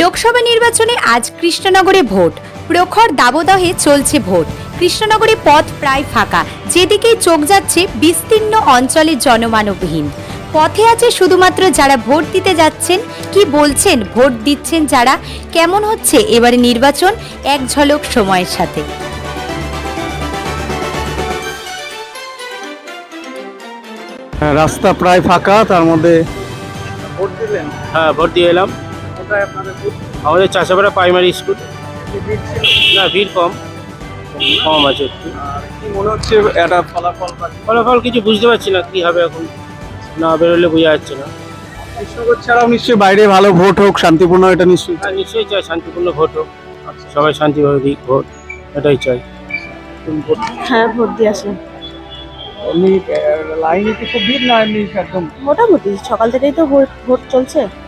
লোকসভা নির্বাচনে আজ কৃষ্ণনগরে ভোট। প্রখর দাবদাহে চলছে ভোট। কৃষ্ণনগরে পথ প্রায় ফাঁকা। যেদিকেই চোখ যাচ্ছে বিস্তীর্ণ অঞ্চলের জনমানবহীন। পথে আছে শুধুমাত্র যারা ভোট দিতে যাচ্ছেন কি বলছেন ভোট দিচ্ছেন যারা কেমন হচ্ছে এবারে নির্বাচন? এক ঝলক সময়ের সাথে। হ্যাঁ, রাস্তা প্রায় ফাঁকা তার মধ্যে ভোট দিলেন? হ্যাঁ ভোট দিয়ে এলাম। কোথায় আপনাদের আমাদের চাষাপাড়া প্রাইমারি স্কুল না ভিড় কম। কম আছে একটু। কি মনে হচ্ছে একটা ফলাফল ফলাফল কিছু বুঝতে পারছি না কি হবে এখন? না বেরোলে বোঝা যাচ্ছে না। ছাড়াও নিশ্চয়ই বাইরে ভালো ভোট হোক শান্তিপূর্ণ এটা নিশ্চয়ই হ্যাঁ নিশ্চয়ই চাই শান্তিপূর্ণ ভোট হোক। সবাই শান্তিভাবে দিক ভোট এটাই চাই। হ্যাঁ ভোট দিয়ে আসলাম এমনি লাইনে কি খুব ভিড় না এমনি একদম? মোটামুটি সকাল থেকেই তো ভোট ভোট চলছে। আচ্ছা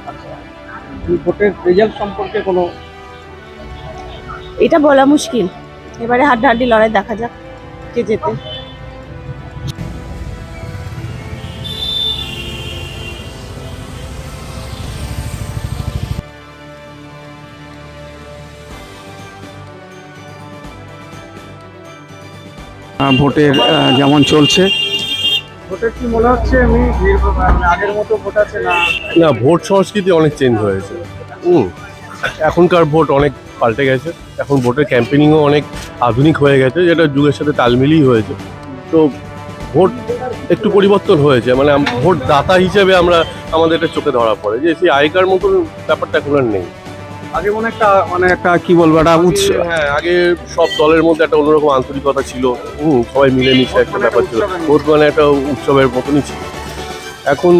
ভোটের রেজাল্ট সম্পর্কে কোনো? এটা বলা মুশকিল। এবারে হাড্ডাহাড্ডি লড়াই দেখা যাক কে যেতে আহ, ভোটের যেমন চলছে না? ভোট সংস্কৃতি অনেক চেঞ্জ হয়েছে। এখনকার ভোট অনেক পাল্টে গেছে। এখন ভোটের ক্যাম্পেনিংও অনেক আধুনিক হয়ে গেছে, যেটা যুগের সাথে তালমিলই হয়েছে। তো ভোট একটু পরিবর্তন হয়েছে মানে ভোট দাতা হিসেবে আমরা আমাদের এটা চোখে ধরা পড়ে যে, সেই আগেকার মতন ব্যাপারটা এখন আর নেই। আগে মনে একটা মানে একটা কি বলব একটা উৎস হ্যাঁ আগে সব দলের মধ্যে একটা অন্যরকম আন্তরিকতা ছিল। হুম। সবাই মিলেমিশে একটা ব্যাপার ছিল। ভোট মানে একটা উৎসবের মতনই ছিল। এখন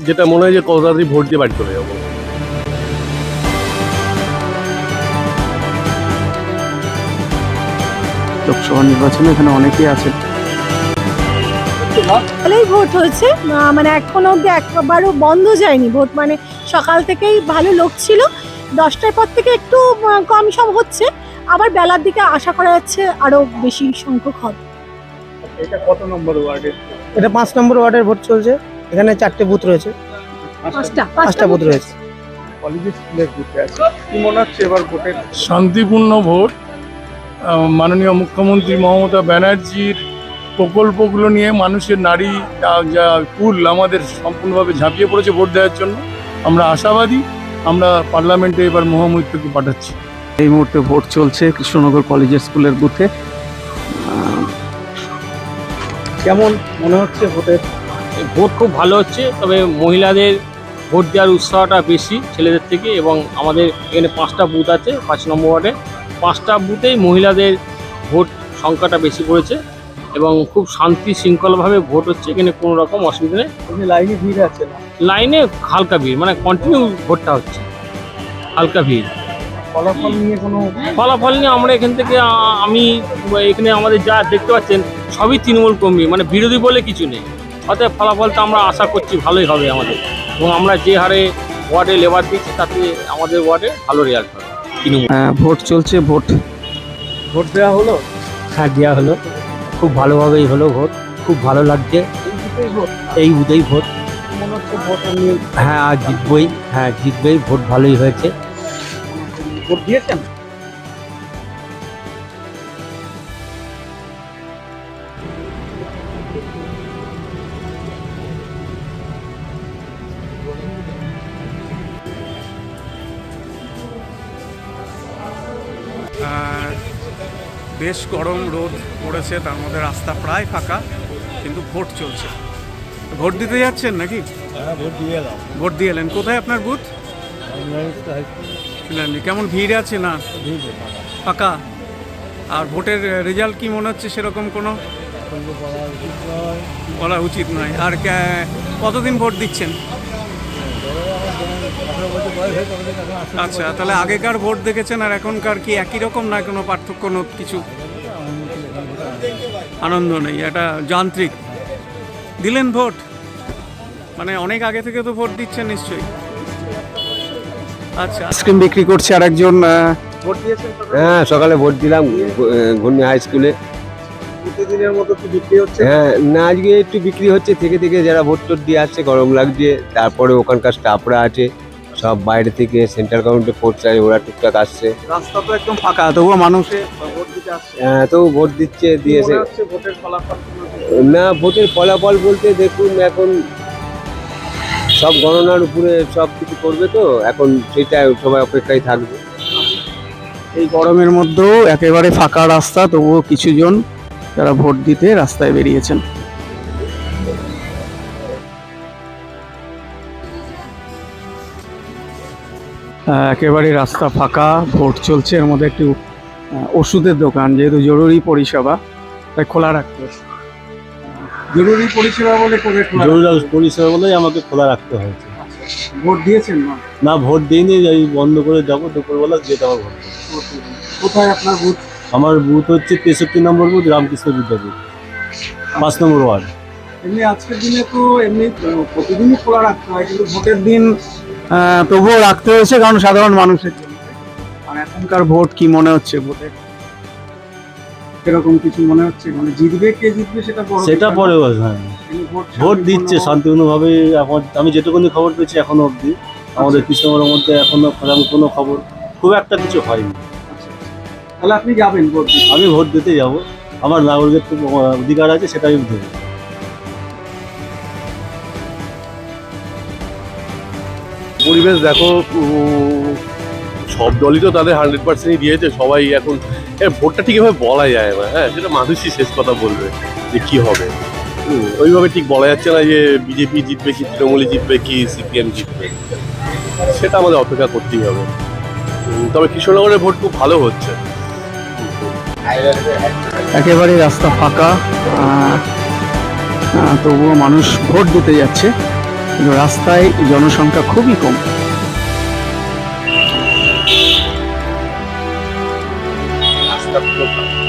যেটা মনে হয় যে কত তাড়াতাড়ি ভোট দিয়ে বাড়ি চলে যাব। লোকসভা নির্বাচনে এখানে অনেকেই আছে ভালোই ভোট হয়েছে। আহ, মানে এখনও অব্দি একবারও বন্ধ যায়নি। ভোট মানে সকাল থেকেই ভালো লোক ছিল। দশটার পর থেকে একটু কম সম হচ্ছে। আবার বেলার দিকে আশা করা যাচ্ছে আরও বেশি সংখ্যক হবে। এটা কত নম্বর ওয়ার্ডে এটা পাঁচ নম্বর ওয়ার্ডের ভোট চলছে। এখানে চারটে বুথ রয়েছে। পাঁচটা পাঁচটা বুথ রয়েছে। কলেজের স্কুলের বুথে আছে। কি মনে হচ্ছে এবার শান্তিপূর্ণ ভোট। মাননীয় মুখ্যমন্ত্রী মমতা ব্যানার্জির প্রকল্পগুলো নিয়ে মানুষের নারী যা- যা কুল আমাদের সম্পূর্ণভাবে ঝাঁপিয়ে পড়েছে ভোট দেওয়ার জন্য। আমরা আশাবাদী। আমরা পার্লামেন্টে এবার মহামৈত্রকে পাঠাচ্ছি। এই মুহূর্তে ভোট চলছে কৃষ্ণনগর কলেজের স্কুলের বুথে। কেমন মনে হচ্ছে ভোটের? ভোট খুব ভালো হচ্ছে তবে মহিলাদের ভোট দেওয়ার উৎসাহটা বেশি ছেলেদের থেকে এবং আমাদের এখানে পাঁচটা বুথ আছে পাঁচ নম্বর ওয়ার্ডে। পাঁচটা বুথেই মহিলাদের ভোট সংখ্যাটা বেশি পড়েছে। এবং খুব শান্তি শৃঙ্খলাভাবে ভোট হচ্ছে এখানে কোনো রকম অসুবিধা নেই। লাইনে ভিড় আছে না? লাইনে হালকা ভিড় মানে কন্টিনিউ ভোটটা হচ্ছে হালকা ভিড়। ফলাফল নিয়ে কোনো ফলাফল নিয়ে আমরা এখান থেকে আমি এখানে আমাদের যা দেখতে পাচ্ছেন সবই তৃণমূল কর্মী মানে বিরোধী বলে কিছু নেই। অতএব ফলাফলটা আমরা আশা করছি ভালোই হবে আমাদের। এবং আমরা যে হারে ওয়ার্ডে লেবার দিচ্ছি তাতে আমাদের ওয়ার্ডে ভালো রেজাল্ট হবে। তৃণমূল আহ, ভোট চলছে ভোট। ভোট দেওয়া হলো? হ্যাঁ দেওয়া হলো। খুব ভালোভাবেই হলো ভোট, খুব ভালো লাগছে। এই বুধেই ভোট। হ্যাঁ আর জিতবই হ্যাঁ জিতবই, ভোট ভালোই হয়েছে। বেশ গরম রোদ পড়েছে তার মধ্যে রাস্তা প্রায় ফাঁকা কিন্তু ভোট চলছে। ভোট দিতে যাচ্ছেন নাকি? ভোট দিয়ে এলেন। কোথায় আপনার বুথ। কেমন ভিড় আছে না? ফাঁকা। আর ভোটের রেজাল্ট কি মনে হচ্ছে সেরকম কোনো? বলা উচিত নয়। আর কতদিন ভোট দিচ্ছেন? আচ্ছা তাহলে আগেকার ভোট দেখেছেন আর এখনকার কি একই রকম না কোনো পার্থক্য ন- কিছু? আনন্দ নেই এটা যান্ত্রিক। দিলেন ভোট? মানে অনেক আগে থেকে তো ভোট দিচ্ছেন নিশ্চয়ই। আচ্ছা। আইসক্রিম বিক্রি করছে আর একজন ভোট দিয়েছেন হ্যাঁ সকালে ভোট দিলাম ঘূর্ণি হাই স্কুলে। প্রতিদিনের মতো কি বিক্রি হচ্ছে। হ্যাঁ না আজকে একটু বিক্রি হচ্ছে থেকে থেকে যারা ভোট টোট দিয়ে আসছে গরম লাগছে তারপরে ওখানকার স্টাফরা আছে। সব বাইরে থেকে সেন্ট্রাল গভর্নমেন্টে ভোট চাই ওরা টুকটাক আসছে। রাস্তা তো একদম ফাঁকা তবুও মানুষে ভোট দিতে আসছে। আহ, তো ভোট দিচ্ছে দিয়েছে। ভোটের ফলাফল না ভোটের ফলাফল বলতে দেখুন এখন সব গণনার উপরে সব কিছু করবে তো এখন সেটা সবাই অপেক্ষায় থাকবে। এই গরমের মধ্যেও একেবারে ফাঁকা রাস্তা তবুও কিছুজন যারা ভোট দিতে রাস্তায় বেরিয়েছেন। একেবারে রাস্তা ফাঁকা ভোট চলছে এর মধ্যে একটি ওষুধের দোকান যেহেতু জরুরি পরিষেবা তাই খোলা রাখতে হচ্ছে। জরুরি পরিষেবা বলে জরুরি পরিষেবা বলেই আমাকে খোলা রাখতে হয়েছে। ভোট দিয়েছেন না? না ভোট দিইনি এই বন্ধ করে যাব দুপুরবেলা যেতে আমার ভোট। কোথায় আপনার বুথ? আমার বুথ হচ্ছে তেষট্টি নম্বর বুথ রামকৃষ্ণ বিদ্যাপীঠ। পাঁচ নম্বর ওয়ার্ড। এমনি আজকের দিনে তো এমনি প্রতিদিনই খোলা রাখতে হয় কিন্তু ভোটের দিন তবুও রাখতে হয়েছে কারণ সাধারণ মানুষের জন্য। আর এখনকার ভোট কি মনে হচ্ছে ভোটে এরকম কিছু মনে হচ্ছে? মানে জিতবে কে জিতবে সেটা সেটা পরে হ্যাঁ। ভোট দিচ্ছে শান্তিপূর্ণ- শান্তিপূর্ণভাবে। এখন আমি যেটুকুনি খবর পেয়েছি এখনও অবধি আমাদের কৃষ্ণনগরের মধ্যে এখনও কোনো খবর খুব একটা কিছু হয়নি। তাহলে আপনি যাবেন ভোট দিতে? আমি ভোট দিতে যাব। আমার নাগরিকের অধিকার আছে সেটা আমি দেবো। পরিবেশ দেখো সব দলই তো তাদের হান্ড্রেড পার্সেন্টই দিয়েছে, সবাই এখন ভোটটা ঠিক এভাবে বলা যায় না হ্যাঁ সেটা মানুষই শেষ কথা বলবে যে কী হবে। ওইভাবে ঠিক বলা যাচ্ছে না যে বিজেপি জিতবে কি তৃণমূলী জিতবে কি সিপিএম জিতবে সেটা আমাদের অপেক্ষা করতেই হবে। তবে কৃষ্ণনগরের ভোট খুব ভালো হচ্ছে। একেবারে রাস্তা ফাঁকা তবুও মানুষ ভোট দিতে যাচ্ছে। রাস্তায় জনসংখ্যা খুবই কম রাস্তা।